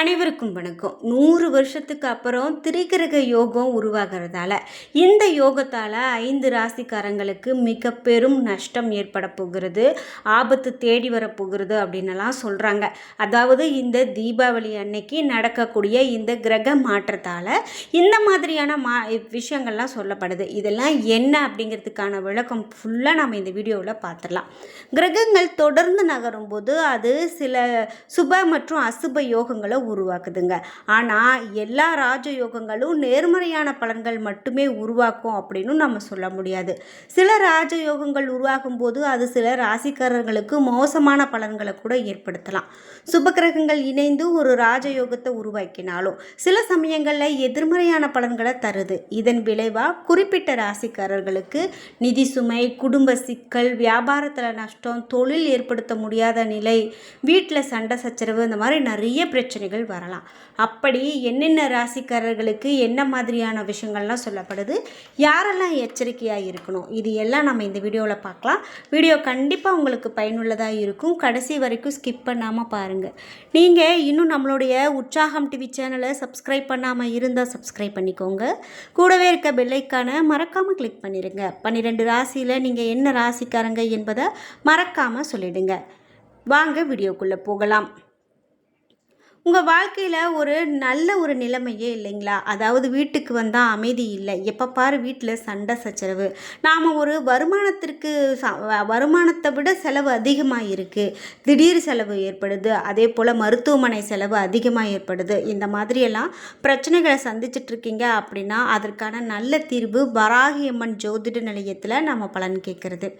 அனைவருக்கும் வணக்கம். நூறு வருஷத்துக்கு அப்புறம் திரிகிரக யோகம் உருவாகிறதால இந்த யோகத்தால் ஐந்து ராசிக்காரங்களுக்கு மிக பெரும் நஷ்டம் ஏற்பட போகிறது ஆபத்து தேடி வரப்போகிறது அப்படின்னுலாம் சொல்கிறாங்க அதாவது இந்த தீபாவளி அன்னைக்கு நடக்கக்கூடிய இந்த கிரக மாற்றத்தால் இந்த மாதிரியான மா விஷயங்கள்லாம் சொல்லப்படுது. இதெல்லாம் என்ன அப்படிங்கிறதுக்கான விளக்கம் ஃபுல்லாக நம்ம இந்த வீடியோவில் பார்த்துடலாம் கிரகங்கள் தொடர்ந்து நகரும்போது அது சில சுப மற்றும் அசுப யோகங்களை உருவாக்குதுங்க. ஆனால் எல்லா ராஜயோகங்களும் நேர்மறையான பலன்கள் மட்டுமே உருவாக்கும் அப்படின்னு நம்ம சொல்ல முடியாது. சில ராஜயோகங்கள் உருவாகும் போது அது சில ராசிக்காரர்களுக்கு மோசமான பலன்களை கூட ஏற்படுத்தலாம். சுபகிரகங்கள் இணைந்து ஒரு ராஜயோகத்தை உருவாக்கினாலும் சில சமயங்களில் எதிர்மறையான பலன்களை தருது. இதன் விளைவாக குறிப்பிட்ட ராசிக்காரர்களுக்கு நிதி சுமை குடும்ப சிக்கல் வியாபாரத்தில் நஷ்டம் தொழில் ஏற்படுத்த முடியாத நிலை வீட்டில் சண்டை சச்சரவு இந்த மாதிரி நிறைய பிரச்சனைகள் வரலாம். அப்படி என்னென்ன ராசிக்காரர்களுக்கு என்ன மாதிரியான விஷயங்கள்லாம் சொல்லப்படுது யாரெல்லாம் எச்சரிக்கையாக இருக்கணும் இது எல்லாம் நம்ம இந்த வீடியோவில் பார்க்கலாம். வீடியோ கண்டிப்பாக உங்களுக்கு பயனுள்ளதாக இருக்கும். கடைசி வரைக்கும் ஸ்கிப் பண்ணாமல் பாருங்கள் நீங்கள் இன்னும் நம்மளுடைய உற்சாகம் டிவி சேனலை சப்ஸ்கிரைப் பண்ணாமல் இருந்தால் சப்ஸ்கிரைப் பண்ணிக்கோங்க. கூடவே இருக்க பெல்லைக்கான மறக்காமல் கிளிக் பண்ணிடுங்க பன்னிரெண்டு ராசியில் நீங்கள் என்ன ராசிக்காரங்க என்பதை மறக்காமல் சொல்லிடுங்க. வாங்க வீடியோக்குள்ளே போகலாம். உங்கள் வாழ்க்கையில் ஒரு நல்ல ஒரு நிலைமையே இல்லைங்களா? அதாவது வீட்டுக்கு வந்தால் அமைதி இல்லை. எப்போ பாரு வீட்டில் சண்டை சச்சரவு. நாம் ஒரு வருமானத்திற்கு ச வருமானத்தை விட செலவு அதிகமாக இருக்குது திடீர் செலவு ஏற்படுது. அதே போல் மருத்துவமனை செலவு அதிகமாக ஏற்படுது. இந்த மாதிரியெல்லாம் பிரச்சனைகளை சந்திச்சிட்டு இருக்கீங்க அப்படின்னா அதற்கான நல்ல தீர்வு வராகியம்மன் ஜோதிட நிலையத்தில் நம்ம பலன் கேட்குறது.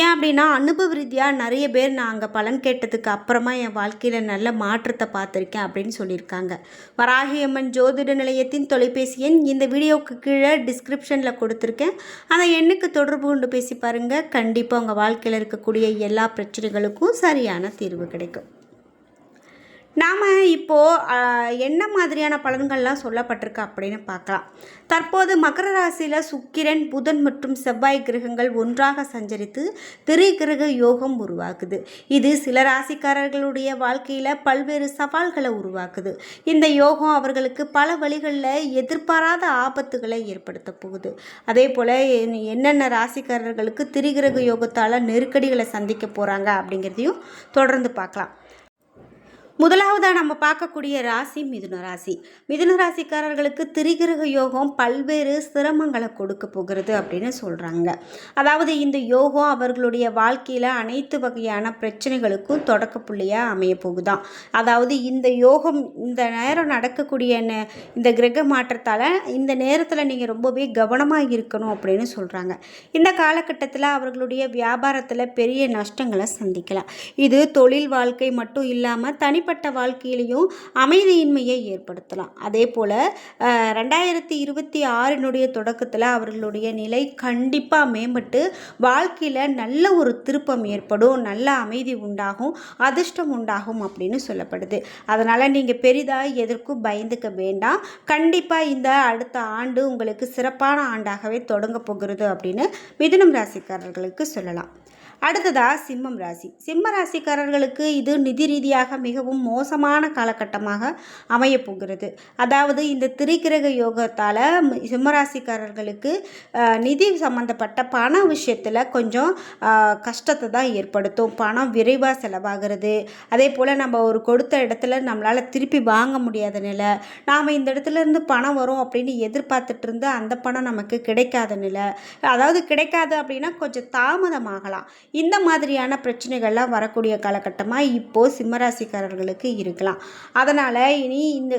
ஏன் அப்படின்னா அனுபவ ரீதியாக நிறைய பேர் நான் அங்கே பலன் கேட்டதுக்கு அப்புறமா என் வாழ்க்கையில் நல்ல மாற்றத்தை பார்த்துருக்கேன் அப்படின்னு சொல்லியிருக்காங்க. வராகியம்மன் ஜோதிட நிலையத்தின் தொலைபேசி எண் இந்த வீடியோவுக்கு கீழே டிஸ்கிரிப்ஷனில் கொடுத்துருக்கேன். அந்த எண்ணுக்கு தொடர்பு கொண்டு பேசி பாருங்கள் கண்டிப்பாக உங்கள் வாழ்க்கையில் இருக்கக்கூடிய எல்லா பிரச்சனைகளுக்கும் சரியான தீர்வு கிடைக்கும். நாம் இப்போது என்ன மாதிரியான பலன்கள்லாம் சொல்லப்பட்டிருக்கு அப்படின்னு பார்க்கலாம். தற்போது மகர ராசியில் சுக்கிரன் புதன் மற்றும் செவ்வாய் கிரகங்கள் ஒன்றாக சஞ்சரித்து திரிகிரக யோகம் உருவாக்குது. இது சில ராசிக்காரர்களுடைய வாழ்க்கையில் பல்வேறு சவால்களை உருவாக்குது. இந்த யோகம் அவர்களுக்கு பல வழிகளில் எதிர்பாராத ஆபத்துகளை ஏற்படுத்த போகுது. அதே போல் என்னென்ன ராசிக்காரர்களுக்கு திரிகிரக யோகத்தால் நெருக்கடிகளை சந்திக்க போகிறாங்க அப்படிங்கிறதையும் தொடர்ந்து பார்க்கலாம். முதலாவதாக நம்ம பார்க்கக்கூடிய ராசி மிதுன ராசி. மிதுன ராசிக்காரர்களுக்கு திரிகிரக யோகம் பல்வேறு சிரமங்களை கொடுக்க போகிறது அப்படின்னு சொல்கிறாங்க அதாவது இந்த யோகம் அவர்களுடைய வாழ்க்கையில் அனைத்து வகையான பிரச்சனைகளுக்கும் தொடக்க புள்ளியாக அமைய போகுதான் அதாவது இந்த யோகம் இந்த நேரம் நடக்கக்கூடிய இந்த கிரக மாற்றத்தால் இந்த நேரத்தில் நீங்கள் ரொம்பவே கவனமாக இருக்கணும் அப்படின்னு சொல்கிறாங்க இந்த காலகட்டத்தில் அவர்களுடைய வியாபாரத்தில் பெரிய நஷ்டங்களை சந்திக்கலாம். இது தொழில் வாழ்க்கை மட்டும் இல்லாமல் தனிப்பட்ட வாழ்க்கையிலையும் அமைதியின்மையை ஏற்படுத்தலாம். அதே போல் ரெண்டாயிரத்தி இருபத்தி ஆறினுடைய தொடக்கத்தில் அவர்களுடைய நிலை கண்டிப்பாக மேம்பட்டு வாழ்க்கையில் நல்ல ஒரு திருப்பம் ஏற்படும் நல்ல அமைதி உண்டாகும் அதிர்ஷ்டம் உண்டாகும் அப்படின்னு சொல்லப்படுது. அதனால் நீங்கள் பெரிதாக எதற்கும் பயந்துக்க வேண்டாம். கண்டிப்பாக இந்த அடுத்த ஆண்டு உங்களுக்கு சிறப்பான ஆண்டாகவே தொடங்க போகிறது அப்படின்னு மிதுனம் ராசிக்காரர்களுக்கு சொல்லலாம். அடுத்ததா சிம்மம் ராசி. சிம்ம ராசிக்காரர்களுக்கு இது நிதி ரீதியாக மிகவும் மோசமான காலகட்டமாக அமையப் போகிறது. அதாவது இந்த திரிகிரக யோகத்தால் சிம்ம ராசிக்காரர்களுக்கு நிதி சம்பந்தப்பட்ட பண விஷயத்தில் கொஞ்சம் கஷ்டத்தை தான் ஏற்படுத்தும். பணம் விரைவாக செலவாகிறது. அதே போல் நம்ம ஒரு கொடுத்த இடத்துல நம்மளால் திருப்பி வாங்க முடியாத நிலை. நாம் இந்த இடத்துல இருந்து பணம் வரும் அப்படின்னு எதிர்பார்த்துட்டு இருந்து அந்த பணம் நமக்கு கிடைக்காத நிலை. அதாவது கிடைக்காது அப்படின்னா கொஞ்சம் தாமதமாகலாம். இந்த மாதிரியான பிரச்சனைகள்லாம் வரக்கூடிய காலகட்டமாக இப்போது சிம்மராசிக்காரர்களுக்கு இருக்கலாம். அதனால் இனி இந்த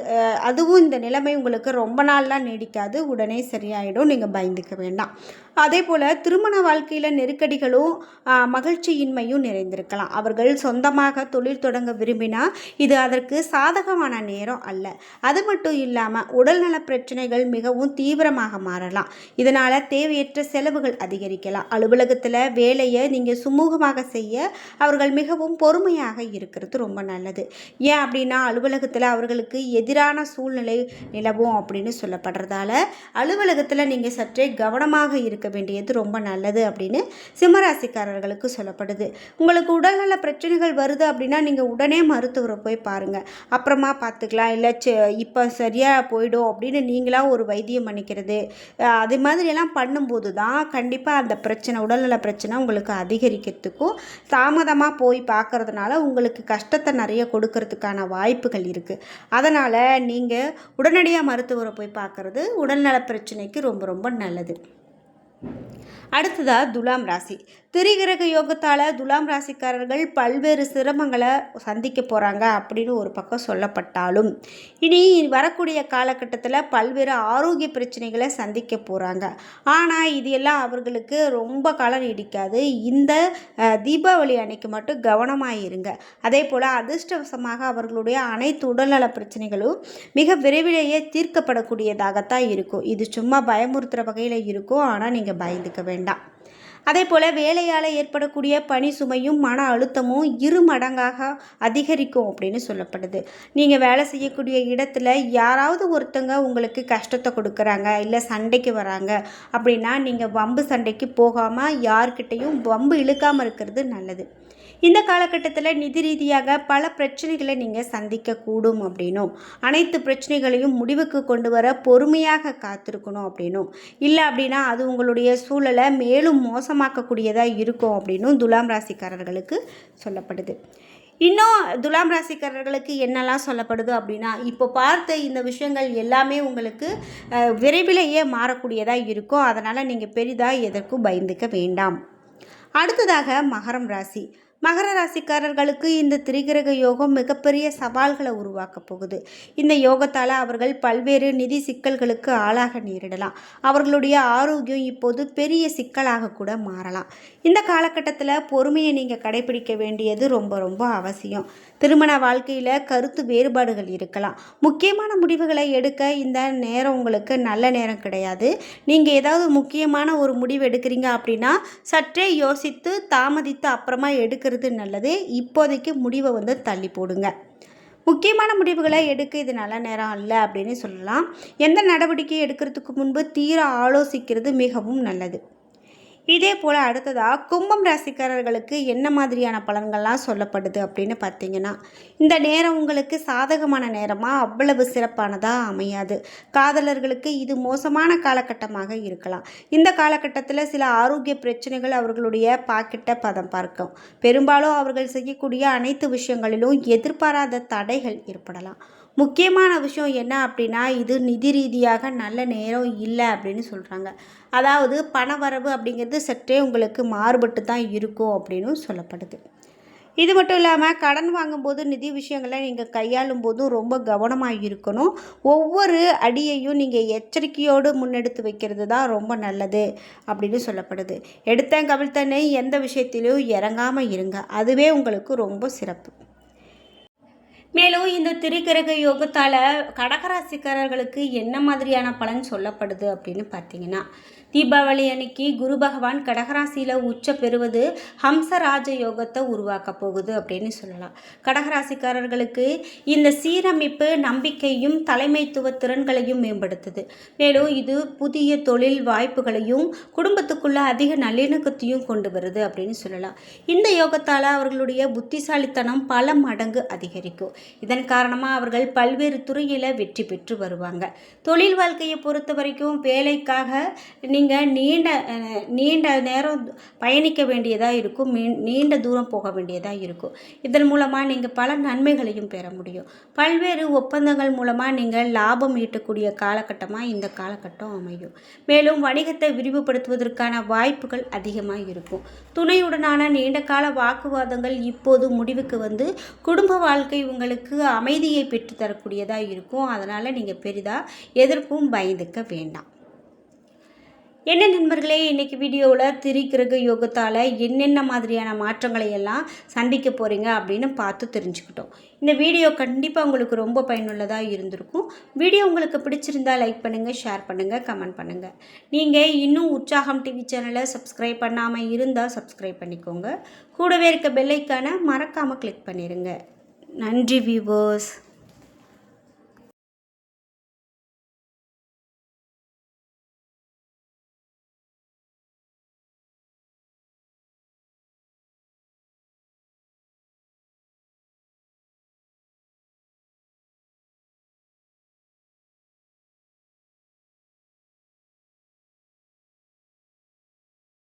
அதுவும் இந்த நிலைமை உங்களுக்கு ரொம்ப நாள்லாம் நீடிக்காது. உடனே சரியாயிடும். நீங்கள் பயந்துக்க வேண்டாம். அதே போல் திருமண வாழ்க்கையில் நெருக்கடிகளும் மகிழ்ச்சியின்மையும் நிறைந்திருக்கலாம். அவர்கள் சொந்தமாக தொழில் தொடங்க விரும்பினா இது அதற்கு சாதகமான நேரம் அல்ல. அது மட்டும் இல்லாமல் உடல்நல பிரச்சனைகள் மிகவும் தீவிரமாக மாறலாம். இதனால் தேவையற்ற செலவுகள் அதிகரிக்கலாம். அலுவலகத்தில் வேலையை நீங்கள் சுமூகமாக செய்ய அவர்கள் மிகவும் பொறுமையாக இருக்கிறது ரொம்ப நல்லது. ஏன் அப்படின்னா அலுவலகத்தில் அவர்களுக்கு எதிரான சூழ்நிலை நிலவும் அப்படின்னு சொல்லப்படுறதால அலுவலகத்தில் நீங்கள் சற்றே கவனமாக இருக்க வேண்டியது ரொம்ப நல்லது அப்படின்னு சிம்மராசிக்காரர்களுக்கு சொல்லப்படுது. உங்களுக்கு உடல்நல பிரச்சனைகள் வருது அப்படின்னா நீங்கள் உடனே மருத்துவரை போய் பாருங்கள் அப்புறமா பார்த்துக்கலாம் இல்லை இப்போ சரியாக போயிடும் அப்படின்னு நீங்களாக ஒரு வைத்தியம் பண்ணிக்கிறது அது அது மாதிரியெல்லாம் பண்ணும்போது தான் கண்டிப்பாக அந்த பிரச்சனை உடல்நல பிரச்சனை உங்களுக்கு அதிகரிக்கிறதுக்கும் தாமதமாக போய் பார்க்கறதுனால உங்களுக்கு கஷ்டத்தை நிறைய கொடுக்கறதுக்கான வாய்ப்புகள் இருக்குது அதனால் நீங்கள் உடனடியாக மருத்துவரை போய் பார்க்குறது உடல்நல பிரச்சனைக்கு ரொம்ப ரொம்ப நல்லது. அடுத்ததாக துலாம் ராசி. திரிகிரக யோகத்தால் துலாம் ராசிக்காரர்கள் பல்வேறு சிரமங்களை சந்திக்க போகிறாங்க அப்படின்னு ஒரு பக்கம் சொல்லப்பட்டாலும் இனி வரக்கூடிய காலகட்டத்தில் பல்வேறு ஆரோக்கிய பிரச்சனைகளை சந்திக்க போகிறாங்க ஆனால் இது எல்லாம் அவர்களுக்கு ரொம்ப காலம் நீடிக்காது. இந்த தீபாவளி அன்னைக்கு மட்டும் கவனமாக இருங்க. அதே போல் அதிர்ஷ்டவசமாக அவர்களுடைய அனைத்து உடல்நல பிரச்சனைகளும் மிக விரைவிலேயே தீர்க்கப்படக்கூடியதாகத்தான் இருக்கும். இது சும்மா பயமுறுத்துகிற வகையில் இருக்கும். ஆனால் நீங்கள் பயந்துக்க வேண்டாம். அதே போல் வேலையால் ஏற்படக்கூடிய பணி சுமையும் மன அழுத்தமும் இரு மடங்காக அதிகரிக்கும் அப்படின்னு சொல்லப்படுது. நீங்கள் வேலை செய்யக்கூடிய இடத்துல யாராவது ஒருத்தங்க உங்களுக்கு கஷ்டத்தை கொடுக்குறாங்க இல்லை சண்டைக்கு வராங்க அப்படின்னா நீங்கள் வம்பு சண்டைக்கு போகாமல் யார்கிட்டையும் வம்பு இழுக்காமல் இருக்கிறது நல்லது. இந்த காலகட்டத்தில் நிதி ரீதியாக பல பிரச்சனைகளை நீங்கள் சந்திக்கக்கூடும் அப்படின்னும். அனைத்து பிரச்சனைகளையும் முடிவுக்கு கொண்டு வர பொறுமையாக காத்திருக்கணும் அப்படின்னும். இல்லை அப்படின்னா அது உங்களுடைய சூழலை மேலும் மோசமாக்கக்கூடியதாக இருக்கும் அப்படின்னும் துலாம் ராசிக்காரர்களுக்கு சொல்லப்படுது. இன்னும் துலாம் ராசிக்காரர்களுக்கு என்னெல்லாம் சொல்லப்படுது அப்படின்னா இப்போ பார்த்த இந்த விஷயங்கள் எல்லாமே உங்களுக்கு விரைவிலேயே மாறக்கூடியதாக இருக்கும். அதனால் நீங்கள் பெரிதாக எதற்கும் பயந்துக்க வேண்டாம். அடுத்ததாக மகரம் ராசி. மகர ராசிக்காரர்களுக்கு இந்த திரிகிரக யோகம் மிகப்பெரிய சவால்களை உருவாக்க போகுது. இந்த யோகத்தால் அவர்கள் பல்வேறு நிதி சிக்கல்களுக்கு ஆளாக நேரிடலாம். அவர்களுடைய ஆரோக்கியம் இப்போது பெரிய சிக்கலாக கூட மாறலாம். இந்த காலகட்டத்தில் பொறுமையை நீங்கள் கடைபிடிக்க வேண்டியது ரொம்ப ரொம்ப அவசியம். திருமண வாழ்க்கையில் கருத்து வேறுபாடுகள் இருக்கலாம். முக்கியமான முடிவுகளை எடுக்க இந்த நேரம் உங்களுக்கு நல்ல நேரம் கிடையாது. நீங்கள் ஏதாவது முக்கியமான ஒரு முடிவு எடுக்கிறீங்க அப்படின்னா சற்றே யோசித்து தாமதித்து அப்புறமா எடுக்கிறது நல்லது. இப்போதைக்கு முடிவை வந்து தள்ளி போடுங்க. முக்கியமான முடிவுகளை எடுக்க இது நல்ல நேரம் இல்லை அப்படின்னு சொல்லலாம். எந்த நடவடிக்கை எடுக்கிறதுக்கு முன்பு தீர ஆலோசிக்கிறது மிகவும் நல்லது. இதே போல் அடுத்ததாக கும்பம் ராசிக்காரர்களுக்கு என்ன மாதிரியான பலன்கள்லாம் சொல்லப்படுது அப்படின்னு பார்த்தீங்கன்னா இந்த நேரம் உங்களுக்கு சாதகமான நேரமாக அவ்வளவு சிறப்பானதாக அமையாது. காதலர்களுக்கு இது மோசமான காலகட்டமாக இருக்கலாம். இந்த காலகட்டத்தில் சில ஆரோக்கிய பிரச்சனைகள் அவர்களுடைய பாக்கெட்டை பதம் பார்க்கும். பெரும்பாலும் அவர்கள் செய்யக்கூடிய அனைத்து விஷயங்களிலும் எதிர்பாராத தடைகள் ஏற்படலாம். முக்கியமான விஷயம் என்ன அப்படின்னா இது நிதி ரீதியாக நல்ல நேரம் இல்லை அப்படின்னு சொல்கிறாங்க அதாவது பணவரவு அப்படிங்கிறது சற்றே உங்களுக்கு மாறுபட்டு தான் இருக்கும் அப்படின்னு சொல்லப்படுது. இது மட்டும் இல்லாமல் கடன் வாங்கும்போது நிதி விஷயங்களை நீங்கள் கையாளும் போதும் ரொம்ப கவனமாக இருக்கணும். ஒவ்வொரு அடியையும் நீங்கள் எச்சரிக்கையோடு முன்னெடுத்து வைக்கிறது தான் ரொம்ப நல்லது அப்படின்னு சொல்லப்படுது. எடுத்தேன் கவிழ்த்தனே எந்த விஷயத்திலையும் இறங்காமல் இருங்க. அதுவே உங்களுக்கு ரொம்ப சிறப்பு. மேலும் இந்த திரிகிரக யோகத்தால் கடகராசிக்காரர்களுக்கு என்ன மாதிரியான பலன் சொல்லப்படுது அப்படின்னு பார்த்தீங்கன்னா தீபாவளி அன்னைக்கு குரு பகவான் கடகராசியில் உச்ச பெறுவது ஹம்சராஜ யோகத்தை உருவாக்க போகுது அப்படின்னு சொல்லலாம். கடகராசிக்காரர்களுக்கு இந்த சீரமைப்பு நம்பிக்கையும் தலைமைத்துவ திறன்களையும் மேம்படுத்துது. மேலும் இது புதிய தொழில் வாய்ப்புகளையும் குடும்பத்துக்குள்ள அதிக நல்லிணக்கத்தையும் கொண்டு வருது அப்படின்னு சொல்லலாம். இந்த யோகத்தால் அவர்களுடைய புத்திசாலித்தனம் பல மடங்கு அதிகரிக்கும். இதன் காரணமாக அவர்கள் பல்வேறு துறையில் வெற்றி பெற்று வருவாங்க. தொழில் வாழ்க்கையை பொறுத்த வரைக்கும் வேலைக்காக நீங்கள் நீண்ட நீண்ட நேரம் பயணிக்க வேண்டியதாக இருக்கும். நீண்ட தூரம் போக வேண்டியதாக இருக்கும். இதன் மூலமாக நீங்கள் பல நன்மைகளையும் பெற முடியும். பல்வேறு ஒப்பந்தங்கள் மூலமாக நீங்கள் லாபம் ஈட்டக்கூடிய காலகட்டமாக இந்த காலகட்டம் அமையும். மேலும் வணிகத்தை விரிவுபடுத்துவதற்கான வாய்ப்புகள் அதிகமாக இருக்கும். துணையுடனான நீண்ட கால வாக்குவாதங்கள் இப்போது முடிவுக்கு வந்து குடும்ப வாழ்க்கை உங்களுக்கு அமைதியை பெற்று தரக்கூடியதாக இருக்கும். அதனால் நீங்கள் பெரிதாக எதற்கும் பயந்துக்க வேண்டாம். என்ன நண்பர்களே இன்றைக்கி வீடியோவில் திரிகிரக யோகத்தால் என்னென்ன மாதிரியான மாற்றங்களை எல்லாம் சந்திக்க போகிறீங்க அப்படின்னு பார்த்து தெரிஞ்சுக்கிட்டோம். இந்த வீடியோ கண்டிப்பாக உங்களுக்கு ரொம்ப பயனுள்ளதாக இருந்திருக்கும். வீடியோ உங்களுக்கு பிடிச்சிருந்தா லைக் பண்ணுங்கள் ஷேர் பண்ணுங்கள் கமெண்ட் பண்ணுங்கள் நீங்கள் இன்னும் உற்சாகம் டிவி சேனலை சப்ஸ்கிரைப் பண்ணாமல் இருந்தால் சப்ஸ்கிரைப் பண்ணிக்கோங்க. கூடவே இருக்க பெல்லைக்கான மறக்காமல் கிளிக் பண்ணிடுங்க நன்றி வியூவர்ஸ்